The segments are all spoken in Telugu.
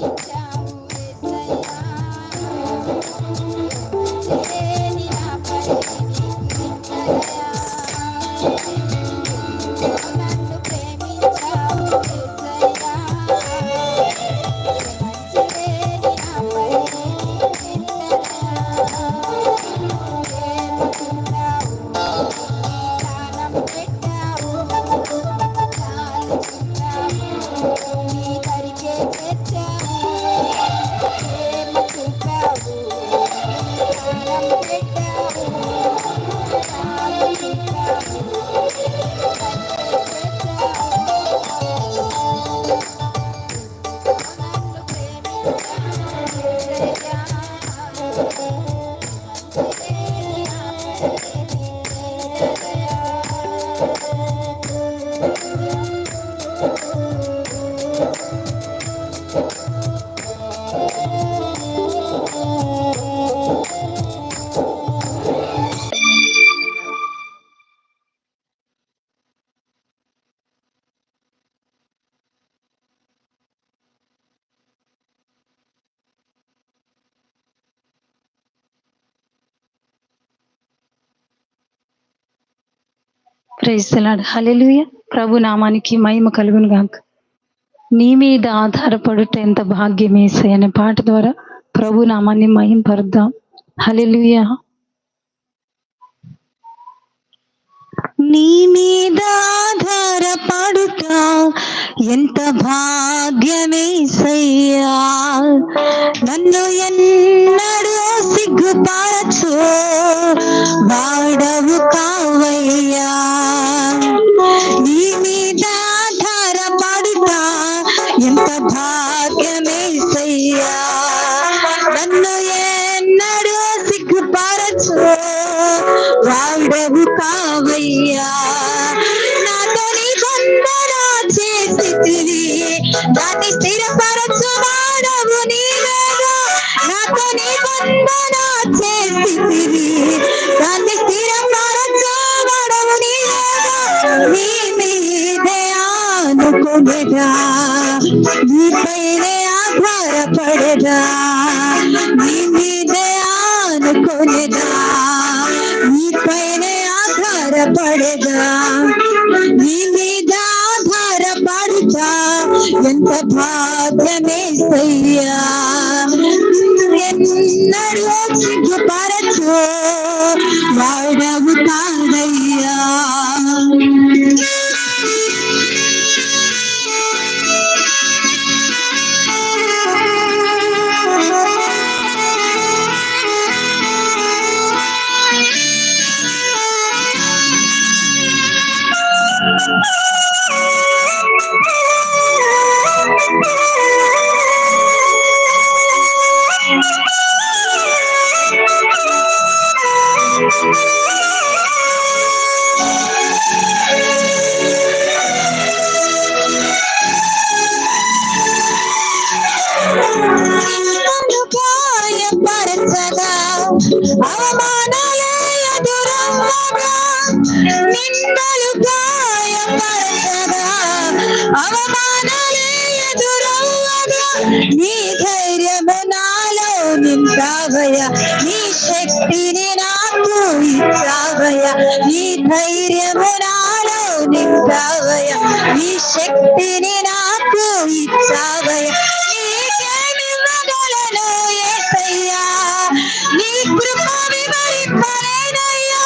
Thank ప్రైస్తలాడు హలెలుయ ప్రభు నామానికి మహిమ కలుగును గాక. నీ మీద ఆధారపడుట ఎంత భాగ్యం వేసాయి అనే పాట ద్వారా ప్రభు నామాన్ని మహింపరుద్దాం. హలెలుయ నీ మీద ఆధారపడుట ఎంత భాగ్యమేసయ్యా నన్ను ఎన్నడూ సిగ్గుపరచో. వాడవు కావయ్యా. నాతో నిబంధన చేసితివి. దాన్ని స్థిరపరచు వాడవు నీవేగా నాతో నిబంధన చేసితివి. దాన్ని స్థిరపరచు వాడవు నీవేగా నీ మీదే ఆనుకునేదా. నీపైనే ఆధారపడదా. నీ మీదే ఆనుకునేదా. ఆధారపడదా నీ మీద ఆధారపడతా ఎంత భాగ్యమే సయ్యా ఎన్నడూ సిగ్గుపరచు Thank ఇచ్చావయ నీ ధైర్యము నాలో నింపావయ నీ శక్తిని నాకు ఇచ్చావయ నీకేమివ్వగలను యేసయ్యా నీ కృప వివరింపలేనయ్యా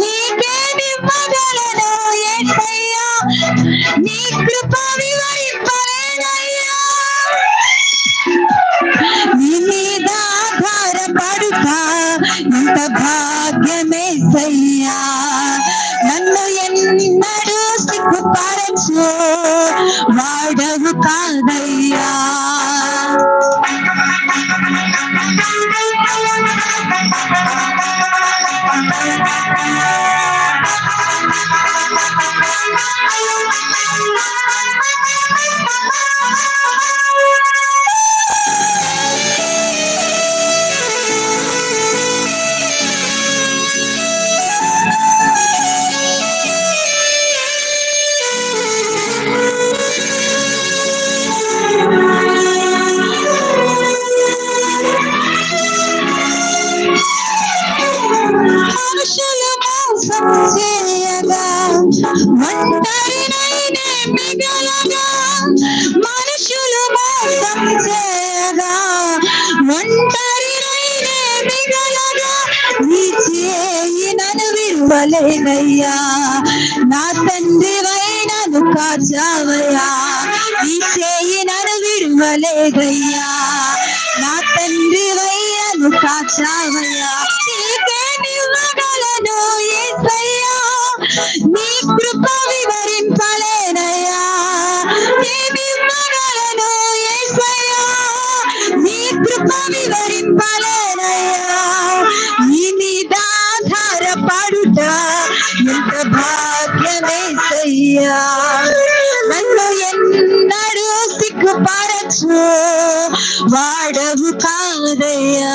నీకేమివ్వగలను యేసయ్యా నీ కృప నీ మీద ఆధారపడుతా. ఇంత భాగ్యం సయ్యా నన్ను ఎన్నడూ సిగ్గుపరచు వాడవు కాదయ్యా మనుషులు నన్ను విరువలేనయ్యా నా తండ్రి వైనను కాచావయ్యా ఈ చేయి నన్ను విరువలేదయ్యా నా తండ్రి వైనను కాచావయ్యా నీకే నివ్వగలను ఏసయ్యా. నీ సిగ్గుపరచు వాడవు కాదయ్యా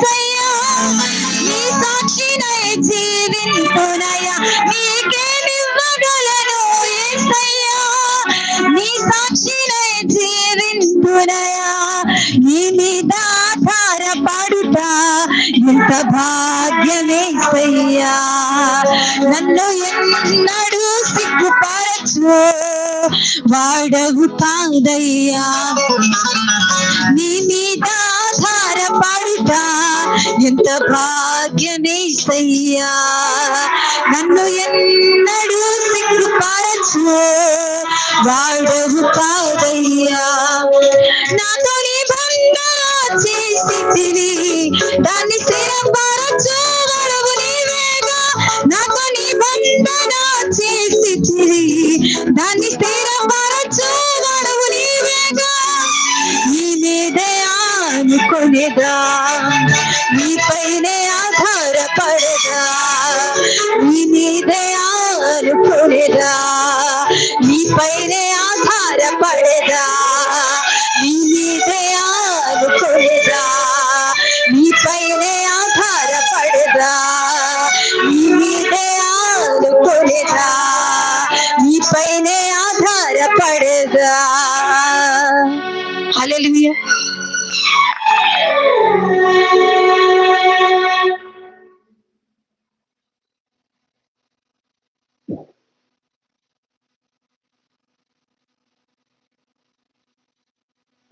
యేసయ్యా నీ సాక్షినై జీవింపునయ్యా నీకే నిమ్మగలను నీ సాక్షినై జీవింపునయ్యా నీ మీద ఆధారపడుతా ఎంత భాగ్యమేసయ్యా నన్ను ఎన్నడూ సిగ్గుపరచు వాడవు కాదయ్యా నీ మీద ఆధారపడుతా. ఎంత భాగ్యమేసయ్యా నన్ను ఎన్నడూ సిగ్గుపరచు వాడవు కాదయ్యా. నాతో నిబంధన చేసితివి దాన్ని స్థిరపరచు వరవు నీవేగా. నాతో నిబంధన చేసితివి దాన్ని స్థిరపరచు వరవు నీవేగా. నీ మీదే అనుకునేదా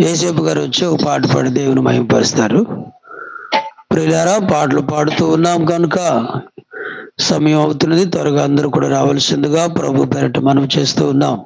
ఏసేపు గారు వచ్చి ఒక పాట పాడి దేవుని మయంపరుస్తారు ప్రియులారా పాటలు పాడుతూ ఉన్నాం కనుక సమయం అవుతున్నది. త్వరగా అందరూ కూడా రావాల్సిందిగా ప్రభు పెరట మనం చేస్తూ ఉన్నాం.